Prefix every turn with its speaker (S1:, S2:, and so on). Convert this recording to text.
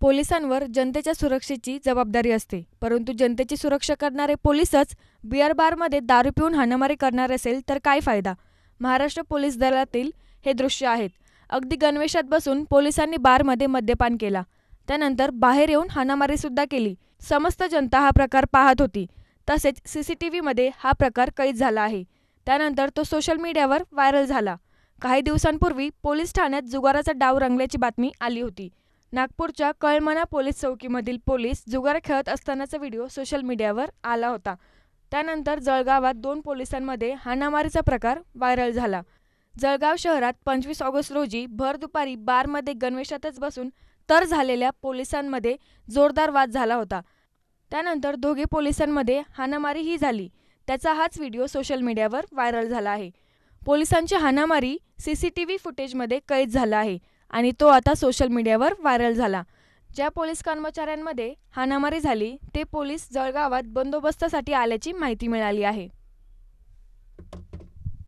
S1: पोलिसांवर जनतेच्या सुरक्षेची जबाबदारी असते. परंतु जनतेची सुरक्षा करणारे पोलीसच बिअर बारमध्ये दारू पिऊन हाणामारी करणार असेल तर काय फायदा? महाराष्ट्र पोलीस दलातील हे दृश्य आहेत. अगदी गणवेशात बसून पोलिसांनी बारमध्ये मद्यपान केला. त्यानंतर बाहेर येऊन हाणामारीसुद्धा केली. समस्त जनता हा प्रकार पाहत होती. तसेच सी सी टी व्हीमध्ये हा प्रकार कैद झाला आहे. त्यानंतर तो सोशल मीडियावर व्हायरल झाला. काही दिवसांपूर्वी पोलीस ठाण्यात जुगाराचा डाव रंगल्याची बातमी आली होती. नागपूरच्या कळमना पोलीस चौकीमधील पोलीस जुगार खेळत असतानाचा व्हिडिओ सोशल मीडियावर आला होता. त्यानंतर जळगावात दोन पोलिसांमध्ये हाणामारीचा प्रकार व्हायरल झाला. जळगाव शहरात पंचवीस ऑगस्ट रोजी भर दुपारी बारमध्ये गणवेशातच बसून तर झालेल्या पोलिसांमध्ये जोरदार वाद झाला होता. त्यानंतर दोघे पोलिसांमध्ये हाणामारीही झाली. त्याचा हाच व्हिडिओ सोशल मीडियावर व्हायरल झाला आहे. पोलिसांची हाणामारी सी सी टी व्ही फुटेजमध्ये कैद झाला आहे. आणि तो आता सोशल मीडियावर व्हायरल झाला. ज्या पोलीस कर्मचाऱ्यांमध्ये हाणामारी झाली ते पोलीस जळगावात बंदोबस्तासाठी आल्याची माहिती मिळाली आहे.